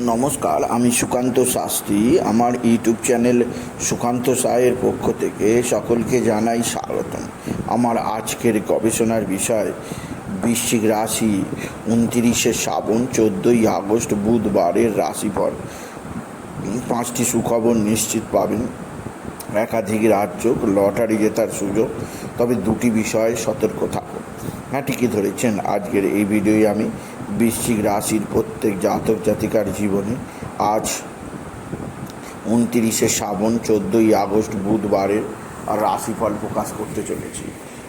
নমস্কার, আমি সুকান্ত শাস্ত্রী। আমার ইউটিউব চ্যানেল সুকান্ত সায়ের পক্ষ থেকে সকলকে জানাই স্বাগতম। আমার আজকের গবেষণার বিষয়, বৃশ্চিক রাশি, উনতিরিশে শ্রাবণ, চোদ্দোই আগস্ট, বুধবারের রাশিফল। পাঁচটি সুখবর নিশ্চিত পাবেন। একাধিক রাজ্য লটারি জেতার সুযোগ। তবে দুটি বিষয়ে সতর্ক থাকুন। হ্যাঁ ঠিকই ধরেছেন। আজকের এই ভিডিওয়ে আমি। বৃশ্চিক রাশির প্রত্যেক জাতক জাতিকার জীবনে আজ উনতিরিশে শ্রাবণ, চোদ্দোই আগস্ট বুধবারের রাশিফল প্রকাশ করতে চলেছি।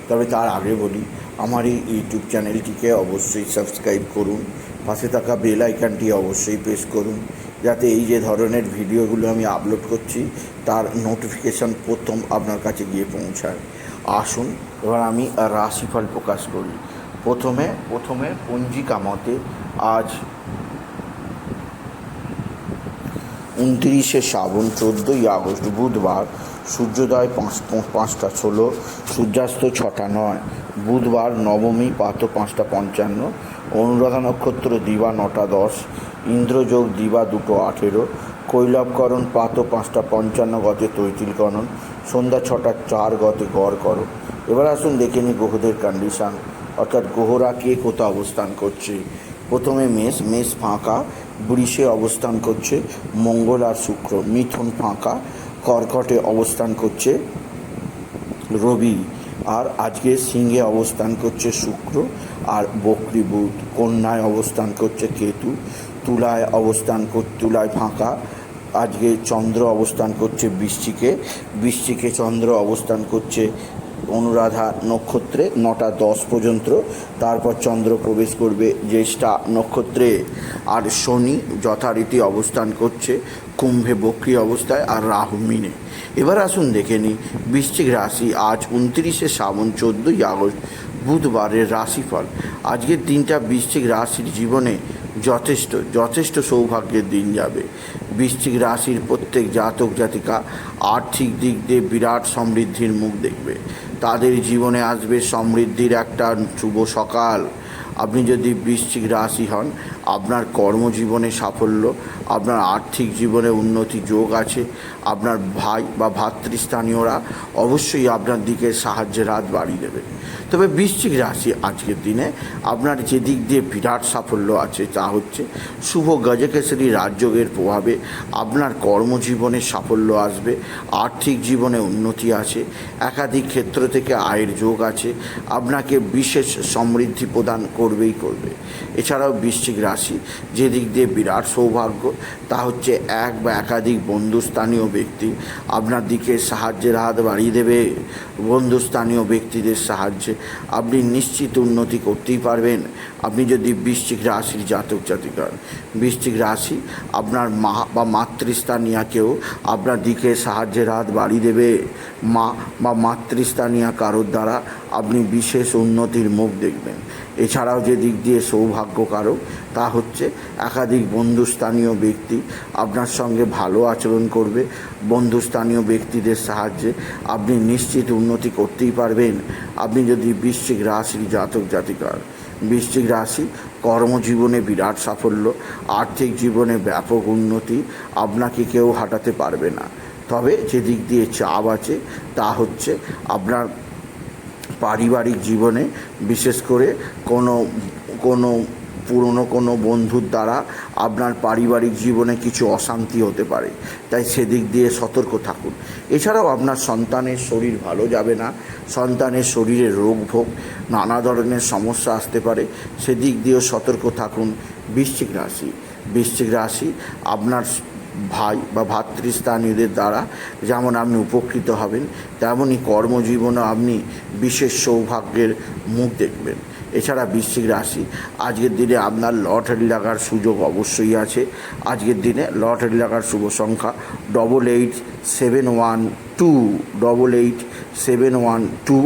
তবে তার আগে বলি, আমার এই ইউটিউব চ্যানেলটিকে অবশ্যই সাবস্ক্রাইব করুন, পাশে থাকা বেল আইকনটি অবশ্যই প্রেস করুন, যাতে এই যে ধরনের ভিডিওগুলো আমি আপলোড করছি, তার নোটিফিকেশান প্রথম আপনার কাছে গিয়ে পৌঁছায়। আসুন, এবার আমি রাশিফল প্রকাশ করি। প্রথমে প্রথমে পঞ্জিকা মতে আজ উনত্রিশে শ্রাবণ চোদ্দোই আগস্ট বুধবার, সূর্যোদয় পাঁচ, পাঁচটা ষোলো, সূর্যাস্ত ছটা নয়। বুধবার নবমী, পাত পাঁচটা পঞ্চান্ন, অনুরাধা নক্ষত্র দিবা নটা দশ, ইন্দ্রযোগ দিবা দুটো আঠেরো কৈলবকরণ পাত পাঁচটা পঞ্চান্ন গতে তৈতিলকরণ সন্ধ্যা ছটা চার গতে গড় করো। এবার আসুন দেখে নিই গ্রহদের কন্ডিশান অর্থাৎ গ্রহরা কে কোথাও অবস্থান করছে? প্রথমে মেষ মেষ ফাঁকা, বৃষে অবস্থান করছে, মঙ্গল আর শুক্র, মিথুন ফাঁকা, কর্কটে অবস্থান করছে রবি, আর আজকে সিংহে অবস্থান করছে শুক্র, আর বকরি বুধ, কন্যায় অবস্থান করছে কেতু, তুলায় অবস্থান কর, তুলায় ফাঁকা, আজকে চন্দ্র অবস্থান করছে বৃষ্টিকে বৃষ্টিকে চন্দ্র অবস্থান করছে অনুরাধা নক্ষত্রে নটা দশ পর্যন্ত। তারপর চন্দ্র প্রবেশ করবে জ্যেষ্ঠা নক্ষত্রে। আর শনি যথারীতি অবস্থান করছে কুম্ভে বক্রি অবস্থায় আর রাহু মিনে। এবার আসুন দেখে নিই, বৃশ্চিক রাশি আজ উনত্রিশে শ্রাবণ চোদ্দোই আগস্ট, বুধবারের রাশিফল। আজকের দিনটা বৃশ্চিক রাশির জীবনে যথেষ্ট যথেষ্ট সৌভাগ্যের দিন যাবে। বৃশ্চিক রাশির প্রত্যেক জাতক জাতিকা আর্থিক দিক দিয়ে বিরাট সমৃদ্ধির মুখ দেখবে। তাদের জীবনে আসবে সমৃদ্ধির একটা শুভ সকাল। আপনি যদি বৃশ্চিক রাশি হন আপনার কর্মজীবনে সাফল্য, আপনার আর্থিক জীবনে উন্নতি যোগ আছে, আপনার ভাই বা ভাতৃস্থানীয়রা অবশ্যই আপনার দিকে সাহায্যের হাত বাড়িয়ে দেবে। তবে বৃশ্চিক রাশি আজকের দিনে আপনার যে দিক দিয়ে বিরাট সাফল্য আছে তা হচ্ছে শুভ গজকেশরী রাজযোগের প্রভাবে আপনার কর্মজীবনে সাফল্য আসবে, আর্থিক জীবনে উন্নতি আছে, একাধিক ক্ষেত্র থেকে আয়ের যোগ আছে, আপনাকে বিশেষ সমৃদ্ধি প্রদান করবেই করবে। এছাড়াও বৃশ্চিক রাশি যে দিক দিয়ে বিরাট সৌভাগ্য, তা হচ্ছে এক বা একাধিক বন্ধুস্থানীয় ব্যক্তি আপনার দিকে সাহায্যের হাত বাড়িয়ে দেবে। বন্ধুস্থানীয় ব্যক্তিদের সাহায্যে আপনি নিশ্চিত উন্নতি করতেই পারবেন। আপনি যদি বৃশ্চিক রাশির জাতক জাতিকার, বৃশ্চিক রাশি আপনার মা বা মাতৃস্থানীয়াকেও আপনার দিকে সাহায্যের হাত বাড়িয়ে দেবে। মা বা মাতৃস্থানীয় কারোর দ্বারা আপনি বিশেষ উন্নতির মুখ দেখবেন। এছাড়াও যে দিক দিয়ে সৌভাগ্য কারক তা হচ্ছে একাধিক বন্ধুস্থানীয় ব্যক্তি আপনার সঙ্গে ভালো আচরণ করবে। বন্ধুস্থানীয় ব্যক্তিদের সাহায্যে আপনি নিশ্চিত উন্নতি করতেই পারবেন। আপনি যদি বৃশ্চিক রাশির জাতক জাতিকার, বৃশ্চিক রাশি কর্মজীবনে বিরাট সাফল্য, আর্থিক জীবনে ব্যাপক উন্নতি, আপনাকে কেউ হাঁটাতে পারবে না। তবে যে দিক দিয়ে চাপ আছে, তা হচ্ছে আপনার পারিবারিক জীবনে, বিশেষ করে কোনো কোনো পুরনো কোনো বন্ধুর দ্বারা আপনার পারিবারিক জীবনে কিছু অশান্তি হতে পারে। তাই সেদিক দিয়ে সতর্ক থাকুন। এছাড়াও আপনার সন্তানের শরীর ভালো যাবে না, সন্তানের শরীরে রোগ ভোগ, নানা ধরনের সমস্যা আসতে পারে, সেদিক দিয়েও সতর্ক থাকুন বৃশ্চিক রাশি। বৃশ্চিক রাশি আপনার ভাই বা ভাতৃস্থানীয়দের দ্বারা যেমন আপনি উপকৃত হবেন তেমনই কর্মজীবনে আপনি বিশেষ সৌভাগ্যের মুখ দেখবেন। এছাড়া বৃশ্চিক রাশি, আজকের দিনে আপনার লটারি লাগার সুযোগ অবশ্যই আছে। আজকের দিনে লটারি লাগার শুভ সংখ্যা double eight seven one two double eight seven one two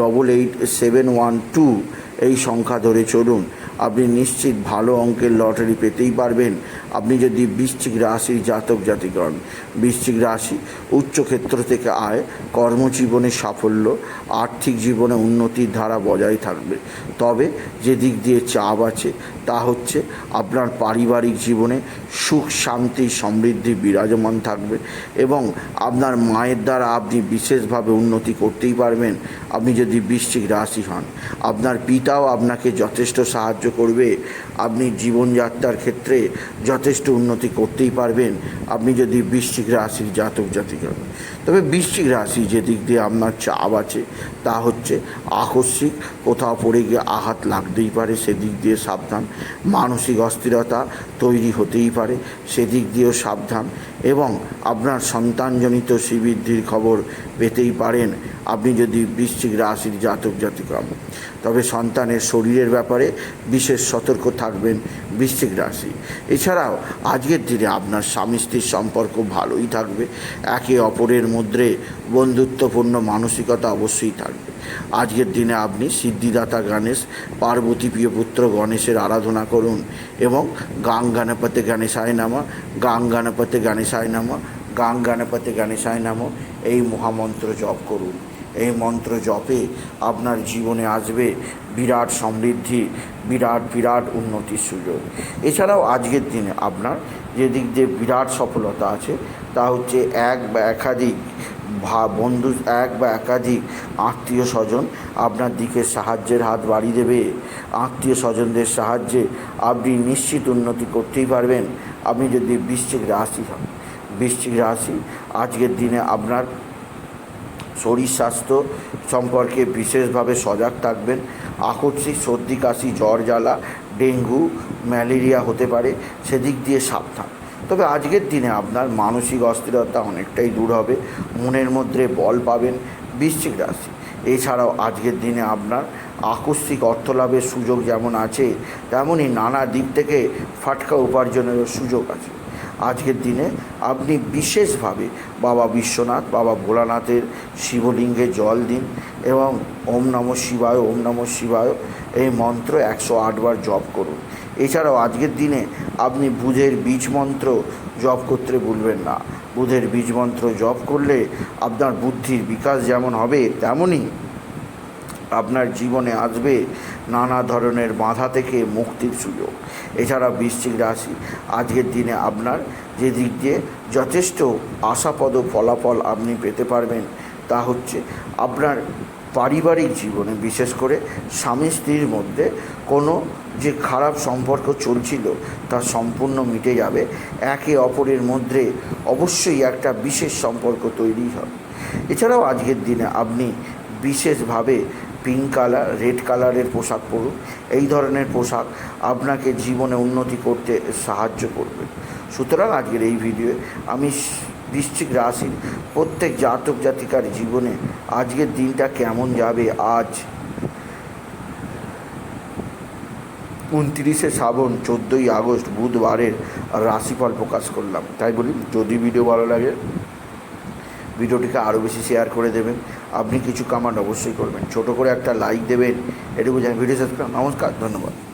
double eight seven one two এই সংখ্যা ধরে চলুন। আপনি নিশ্চিত ভালো অঙ্কের লটারি পেতেই পারবেন। আপনি যদি বৃশ্চিক রাশির জাতক জাতিগণ, বৃশ্চিক রাশি উচ্চ ক্ষেত্র থেকে আয়, কর্মজীবনে সাফল্য, আর্থিক জীবনে উন্নতির ধারা বজায় থাকবে। তবে যে দিক দিয়ে চাপ আছে, তা হচ্ছে আপনার পারিবারিক জীবনে সুখ, শান্তি, সমৃদ্ধি বিরাজমান থাকবে এবং আপনার মায়ের দ্বারা আপনি বিশেষভাবে উন্নতি করতেই পারবেন। আপনি যদি বৃশ্চিক রাশি হন, আপনার পিতাও আপনাকে যথেষ্ট সাহায্য করবে। আপনি জীবনযাত্রার ক্ষেত্রে যথেষ্ট উন্নতি করতেই পারবেন। আপনি যদি বৃশ্চিক রাশির জাতক জাতিকা তবে বৃশ্চিক রাশি যে দিক দিয়ে আপনার চাপ আছে, তা হচ্ছে আকস্মিক, কোথাও পড়ে গিয়ে আঘাত লাগতেই পারে, সেদিক দিয়ে সাবধান। মানসিক অস্থিরতা তৈরি হতেই পারে, সেদিক দিয়েও সাবধান। এবং আপনার সন্তানজনিত শ্রীবৃদ্ধির খবর পেতেই পারেন। আপনি যদি বৃশ্চিক রাশির জাতক জাতিক হন তবে সন্তানের শরীরের ব্যাপারে বিশেষ সতর্ক থাকবেন বৃশ্চিক রাশি। এছাড়াও আজকের দিনে আপনার স্বামী স্ত্রীর সম্পর্ক ভালোই থাকবে। একে অপরের মধ্যে বন্ধুত্বপূর্ণ মানসিকতা অবশ্যই থাকবে। আজকের দিনে আপনি সিদ্ধিদাতা গণেশ, পার্বতী প্রিয় পুত্র গণেশের আরাধনা করুন এবং গাং গণপতি গণেশায় নামা গাং গণপতি গণেশায় নামা গাং গণপতি গণেশায় নামা এই মহামন্ত্র জপ করুন। এই মন্ত্র জপে আপনার জীবনে আসবে বিরাট সমৃদ্ধি, বিরাট বিরাট উন্নতির সুযোগ। এছাড়াও আজকের দিনে আপনার যে দিক দিয়ে বিরাট সফলতা আছে, তা হচ্ছে এক বা একাধিক বন্ধু এক বা একাধিক আত্মীয় স্বজন আপনার দিকে সাহায্যের হাত বাড়িয়ে দেবে। আত্মীয় স্বজনদের সাহায্যে আপনি নিশ্চিত উন্নতি করতেই পারবেন। আপনি যদি বৃশ্চিক রাশি হন, বৃশ্চিক রাশি আজকের দিনে আপনার শরীর স্বাস্থ্য সম্পর্কে বিশেষভাবে সজাগ থাকবেন। আকস্মিক সর্দি, কাশি, জ্বর, জ্বালা, ডেঙ্গু, ম্যালেরিয়া হতে পারে। সেদিক দিয়ে সাবধান। তবে আজকের দিনে আপনার মানসিক অস্থিরতা অনেকটাই দূর হবে, মনের মধ্যে বল পাবেন বৃশ্চিক রাশি। এছাড়াও আজকের দিনে আপনার আকস্মিক অর্থলাভের সুযোগ যেমন আছে, তেমনই নানা দিক থেকে ফাটকা উপার্জনেরও সুযোগ আছে। আজকের দিনে আপনি বিশেষভাবে বাবা বিশ্বনাথ, বাবা ভোলানাথের শিবলিঙ্গে জল দিন এবং ওম নম শিবায়, ওম নম শিবায় এই মন্ত্র একশো আটবার জপ করুন। এছাড়াও আজকের দিনে আপনি বুধের বীজ মন্ত্র জপ করতে ভুলবেন না। বুধের বীজ মন্ত্র জপ করলে আপনার বুদ্ধির বিকাশ যেমন হবে তেমনই আপনার জীবনে আসবে নানা ধরনের বাধা থেকে মুক্তির সুযোগ। এছাড়া বৃশ্চিক রাশি, আজকের দিনে আপনার যে দিক দিয়ে যথেষ্ট আশাপদ ফলাফল আপনি পেতে পারবেন, তা হচ্ছে আপনার পারিবারিক জীবনে, বিশেষ করে স্বামী স্ত্রীর মধ্যে কোনো যে খারাপ সম্পর্ক চলছিল, তা সম্পূর্ণ মিটে যাবে। একে অপরের মধ্যে অবশ্যই একটা বিশেষ সম্পর্ক তৈরি হবে এছাড়াও আজকের দিনে আপনি বিশেষভাবে পিঙ্ক কালার রেড কালারের পোশাক পরুন। এই ধরনের পোশাক আপনাকে জীবনে উন্নতি করতে সাহায্য করবে। সুতরাং আজকের এই ভিডিওয়ে আমি বৃশ্চিক রাশির প্রত্যেক জাতক জাতিকার জীবনে আজকের দিনটা কেমন যাবে আজ? উনত্রিশে শ্রাবণ, চোদ্দোই আগস্ট, বুধবারের রাশিফল প্রকাশ করলাম। তাই বলি, যদি ভিডিও ভালো লাগে, ভিডিওটিকে আরও বেশি শেয়ার করে দেবেন। আপনি কিছু কামান্ড অবশ্যই করবেন। ছোট করে একটা লাইক দেবেন, এটুকু জানি। ভিডিও শেষ নমস্কার, ধন্যবাদ।